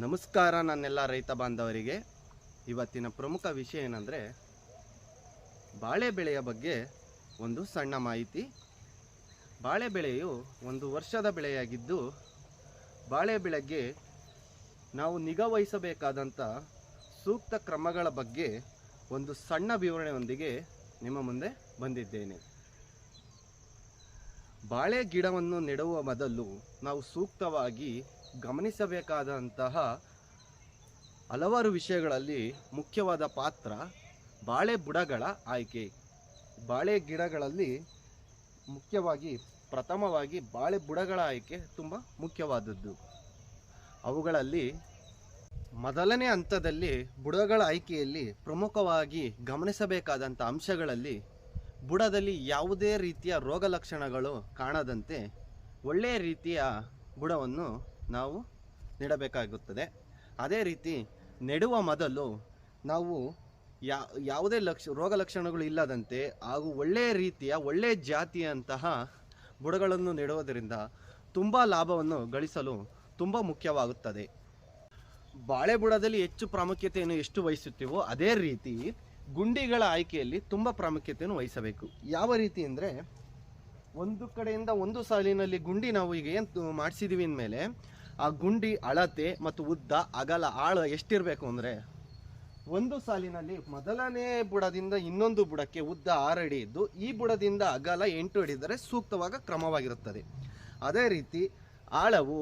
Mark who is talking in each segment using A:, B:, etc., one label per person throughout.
A: ನಮಸ್ಕಾರ ನನ್ನೆಲ್ಲ ರೈತ ಬಾಂಧವರಿಗೆ. ಇವತ್ತಿನ ಪ್ರಮುಖ ವಿಷಯ ಏನಂದರೆ, ಬಾಳೆ ಬೆಳೆಯ ಬಗ್ಗೆ ಒಂದು ಸಣ್ಣ ಮಾಹಿತಿ. ಬಾಳೆ ಬೆಳೆಯು ಒಂದು ವರ್ಷದ ಬೆಳೆಯಾಗಿದ್ದು, ಬಾಳೆ ಬೆಳೆಗೆ ನಾವು ನಿಗಾ ವಹಿಸಬೇಕಾದಂಥ ಸೂಕ್ತ ಕ್ರಮಗಳ ಬಗ್ಗೆ ಒಂದು ಸಣ್ಣ ವಿವರಣೆಯೊಂದಿಗೆ ನಿಮ್ಮ ಮುಂದೆ ಬಂದಿದ್ದೇನೆ. ಬಾಳೆ ಗಿಡವನ್ನು ನೆಡುವ ಮೊದಲು ನಾವು ಸೂಕ್ತವಾಗಿ ಗಮನಿಸಬೇಕಾದಂತಹ ಹಲವಾರು ವಿಷಯಗಳಲ್ಲಿ ಮುಖ್ಯವಾದ ಪಾತ್ರ ಬಾಳೆ ಬುಡಗಳ ಆಯ್ಕೆ. ಬಾಳೆ ಗಿಡಗಳಲ್ಲಿ ಮುಖ್ಯವಾಗಿ, ಪ್ರಥಮವಾಗಿ ಬಾಳೆ ಬುಡಗಳ ಆಯ್ಕೆ ತುಂಬ ಮುಖ್ಯವಾದದ್ದು. ಅವುಗಳಲ್ಲಿ ಮೊದಲನೇ ಹಂತದಲ್ಲಿ ಬುಡಗಳ ಆಯ್ಕೆಯಲ್ಲಿ ಪ್ರಮುಖವಾಗಿ ಗಮನಿಸಬೇಕಾದಂಥ ಅಂಶಗಳಲ್ಲಿ ಬುಡದಲ್ಲಿ ಯಾವುದೇ ರೀತಿಯ ರೋಗ ಲಕ್ಷಣಗಳು ಕಾಣದಂತೆ ಒಳ್ಳೆಯ ರೀತಿಯ ಬುಡವನ್ನು ನಾವು ನೆಡಬೇಕಾಗುತ್ತದೆ. ಅದೇ ರೀತಿ ನೆಡುವ ಮೊದಲು ನಾವು ಯಾ, ಯಾವುದೇ ಲಕ್ಷ, ರೋಗ ಲಕ್ಷಣಗಳು ಇಲ್ಲದಂತೆ ಹಾಗೂ ಒಳ್ಳೆಯ ರೀತಿಯ ಒಳ್ಳೆಯ ಜಾತಿಯಂತಹ ಬುಡಗಳನ್ನು ನೆಡುವುದರಿಂದ ತುಂಬ ಲಾಭವನ್ನು ಗಳಿಸಲು ತುಂಬ ಮುಖ್ಯವಾಗುತ್ತದೆ. ಬಾಳೆ ಬುಡದಲ್ಲಿ ಹೆಚ್ಚು ಪ್ರಾಮುಖ್ಯತೆಯನ್ನು ಎಷ್ಟು ವಹಿಸುತ್ತೀವೋ ಅದೇ ರೀತಿ ಗುಂಡಿಗಳ ಆಯ್ಕೆಯಲ್ಲಿ ತುಂಬ ಪ್ರಾಮುಖ್ಯತೆಯನ್ನು ವಹಿಸಬೇಕು. ಯಾವ ರೀತಿ ಅಂದರೆ ಒಂದು ಕಡೆಯಿಂದ ಒಂದು ಸಾಲಿನಲ್ಲಿ ಗುಂಡಿ ನಾವು ಈಗ ಏನು ಮಾಡಿಸಿದೀವಿ ಅಂದಮೇಲೆ ಆ ಗುಂಡಿ ಅಳತೆ ಮತ್ತು ಉದ್ದ ಅಗಲ ಆಳ ಎಷ್ಟಿರಬೇಕು ಅಂದರೆ ಒಂದು ಸಾಲಿನಲ್ಲಿ ಮೊದಲನೇ ಬುಡದಿಂದ ಇನ್ನೊಂದು ಬುಡಕ್ಕೆ ಉದ್ದ ಆರು ಅಡಿ ಇದ್ದು ಈ ಬುಡದಿಂದ ಅಗಲ ಎಂಟು ಅಡಿ ಇದ್ದರೆ ಸೂಕ್ತವಾಗ ಕ್ರಮವಾಗಿರುತ್ತದೆ. ಅದೇ ರೀತಿ ಆಳವು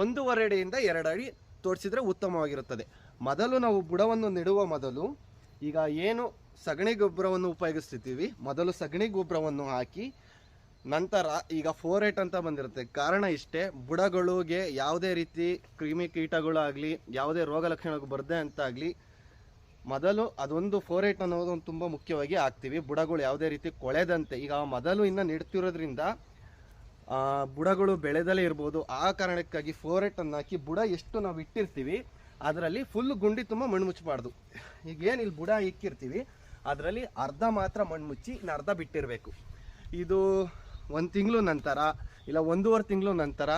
A: ಒಂದೂವರೆ ಅಡಿಯಿಂದ ಎರಡು ಅಡಿ ತೋರಿಸಿದರೆ ಉತ್ತಮವಾಗಿರುತ್ತದೆ. ಮೊದಲು ನಾವು ಬುಡವನ್ನು ನೆಡುವ ಮೊದಲು ಈಗ ಏನು ಸಗಣಿ ಗೊಬ್ಬರವನ್ನು ಉಪಯೋಗಿಸ್ತಿದ್ದೀವಿ? ಮೊದಲು ಸಗಣಿ ಗೊಬ್ಬರವನ್ನು ಹಾಕಿ, ನಂತರ ಈಗ ಫೋರ್ ಏಟ್ ಅಂತ ಬಂದಿರುತ್ತೆ. ಕಾರಣ ಇಷ್ಟೇ, ಬುಡಗಳಿಗೆ ಯಾವುದೇ ರೀತಿ ಕ್ರಿಮಿ ಕೀಟಗಳಾಗಲಿ, ಯಾವುದೇ ರೋಗ ಲಕ್ಷಣಗಳು ಬರದೆ ಅಂತಾಗಲಿ, ಮೊದಲು ಅದೊಂದು ಫೋರ್ ಏಟ್ ಅನ್ನೋದು ಒಂದು ತುಂಬ ಮುಖ್ಯವಾಗಿ ಹಾಕ್ತೀವಿ. ಬುಡಗಳು ಯಾವುದೇ ರೀತಿ ಕೊಳೆದಂತೆ. ಈಗ ಮೊದಲು ಇನ್ನು ನೆಡ್ತಿರೋದ್ರಿಂದ ಬುಡಗಳು ಬೆಳೆದಲೇ ಇರ್ಬೋದು. ಆ ಕಾರಣಕ್ಕಾಗಿ ಫೋರ್ ಏಟ್ ಅನ್ನು ಹಾಕಿ ಬುಡ ಎಷ್ಟು ನಾವು ಇಟ್ಟಿರ್ತೀವಿ ಅದರಲ್ಲಿ ಫುಲ್ ಗುಂಡಿ ತುಂಬ ಮಣ್ಣು ಮುಚ್ಚಬಾರ್ದು ಈಗ ಏನು ಇಲ್ಲಿ ಬುಡ ಇಕ್ಕಿರ್ತೀವಿ, ಅದರಲ್ಲಿ ಅರ್ಧ ಮಾತ್ರ ಮಣ್ಣು ಮುಚ್ಚಿ ಇನ್ನು ಅರ್ಧ ಬಿಟ್ಟಿರಬೇಕು. ಇದು ಒಂದು ತಿಂಗಳು ನಂತರ, ಇಲ್ಲ ಒಂದೂವರೆ ತಿಂಗಳು ನಂತರ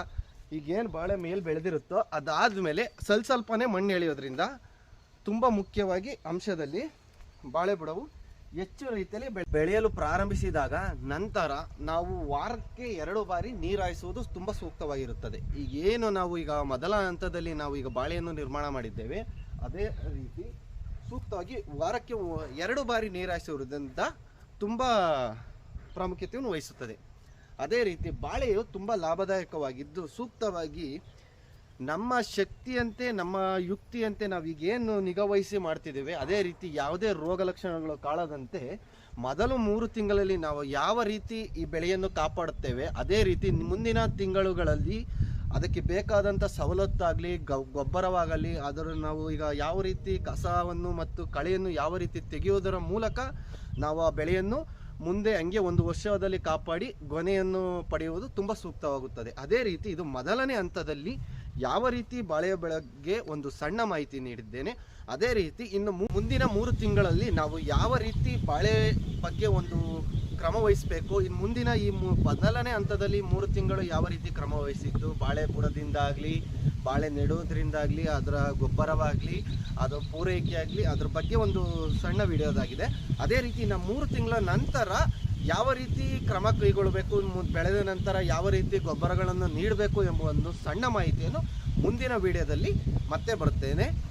A: ಈಗೇನು ಬಾಳೆ ಮೇಲೆ ಬೆಳೆದಿರುತ್ತೋ ಅದಾದ ಮೇಲೆ ಸ್ವಲ್ಪ ಸ್ವಲ್ಪನೇ ಮಣ್ಣು ಎಳೆಯೋದ್ರಿಂದ ತುಂಬ ಮುಖ್ಯವಾಗಿ ಅಂಶದಲ್ಲಿ ಬಾಳೆ ಬುಡವು ಹೆಚ್ಚು ರೀತಿಯಲ್ಲಿ ಬೆಳೆಯಲು ಪ್ರಾರಂಭಿಸಿದಾಗ ನಂತರ ನಾವು ವಾರಕ್ಕೆ ಎರಡು ಬಾರಿ ನೀರಾಯಿಸುವುದು ತುಂಬ ಸೂಕ್ತವಾಗಿರುತ್ತದೆ. ಈಗ ಏನು ನಾವು ಈಗ ಮೊದಲ ಹಂತದಲ್ಲಿ ನಾವು ಈಗ ಬಾಳೆಯನ್ನು ನಿರ್ಮಾಣ ಮಾಡಿದ್ದೇವೆ, ಅದೇ ರೀತಿ ಸೂಕ್ತವಾಗಿ ವಾರಕ್ಕೆ ಎರಡು ಬಾರಿ ನೀರಾಯಿಸುವುದರಿಂದ ತುಂಬ ಪ್ರಾಮುಖ್ಯತೆಯನ್ನು ವಹಿಸುತ್ತದೆ. ಅದೇ ರೀತಿ ಬಾಳೆಯು ತುಂಬ ಲಾಭದಾಯಕವಾಗಿದ್ದು ಸೂಕ್ತವಾಗಿ ನಮ್ಮ ಶಕ್ತಿಯಂತೆ, ನಮ್ಮ ಯುಕ್ತಿಯಂತೆ ನಾವು ಈಗೇನು ನಿಗಾವಹಿಸಿ ಮಾಡ್ತಿದ್ದೇವೆ, ಅದೇ ರೀತಿ ಯಾವುದೇ ರೋಗ ಲಕ್ಷಣಗಳು ಕಾಳದಂತೆ ಮೊದಲು ಮೂರು ತಿಂಗಳಲ್ಲಿ ನಾವು ಯಾವ ರೀತಿ ಈ ಬೆಳೆಯನ್ನು ಕಾಪಾಡುತ್ತೇವೆ, ಅದೇ ರೀತಿ ಮುಂದಿನ ತಿಂಗಳುಗಳಲ್ಲಿ ಅದಕ್ಕೆ ಬೇಕಾದಂಥ ಸವಲತ್ತಾಗಲಿ ಗೊಬ್ಬರವಾಗಲಿ, ಅದರ ನಾವು ಈಗ ಯಾವ ರೀತಿ ಕಸವನ್ನು ಮತ್ತು ಕಳೆಯನ್ನು ಯಾವ ರೀತಿ ತೆಗೆಯುವುದರ ಮೂಲಕ ನಾವು ಆ ಬೆಳೆಯನ್ನು ಮುಂದೆ ಹಂಗೆ ಒಂದು ವರ್ಷದಲ್ಲಿ ಕಾಪಾಡಿ, ಗೊನೆಯನ್ನು ಪಡೆಯುವುದು ತುಂಬ ಸೂಕ್ತವಾಗುತ್ತದೆ. ಅದೇ ರೀತಿ ಇದು ಮೊದಲನೇ ಹಂತದಲ್ಲಿ ಯಾವ ರೀತಿ ಬಾಳೆಯ ಬೆಳಗ್ಗೆ ಒಂದು ಸಣ್ಣ ಮಾಹಿತಿ ನೀಡಿದ್ದೇನೆ, ಅದೇ ರೀತಿ ಇನ್ನು ಮುಂದಿನ ಮೂರು ತಿಂಗಳಲ್ಲಿ ನಾವು ಯಾವ ರೀತಿ ಬಾಳೆ ಬಗ್ಗೆ ಒಂದು ಕ್ರಮ ವಹಿಸಬೇಕು ಇನ್ನು ಮುಂದಿನ ಈ ಮೂ, ಮೊದಲನೇ ಹಂತದಲ್ಲಿ ಮೂರು ತಿಂಗಳು ಯಾವ ರೀತಿ ಕ್ರಮ ವಹಿಸಿದ್ದು, ಬಾಳೆ ಬುಡದಿಂದಾಗಲಿ, ಬಾಳೆ ನೆಡುವುದರಿಂದಾಗಲಿ, ಅದರ ಗೊಬ್ಬರವಾಗಲಿ ಅದರ ಪೂರೈಕೆ ಆಗಲಿ ಅದ್ರ ಬಗ್ಗೆ ಒಂದು ಸಣ್ಣ ವಿಡಿಯೋದಾಗಿದೆ ಅದೇ ರೀತಿ ನಮ್ಮ ಮೂರು ತಿಂಗಳ ನಂತರ ಯಾವ ರೀತಿ ಕ್ರಮ ಕೈಗೊಳ್ಳಬೇಕು ಬೆಳೆದ ನಂತರ ಯಾವ ರೀತಿ ಗೊಬ್ಬರಗಳನ್ನು ನೀಡಬೇಕು ಎಂಬ ಒಂದು ಸಣ್ಣ ಮಾಹಿತಿಯನ್ನು ಮುಂದಿನ ವಿಡಿಯೋದಲ್ಲಿ ಮತ್ತೆ ಬರುತ್ತೇನೆ.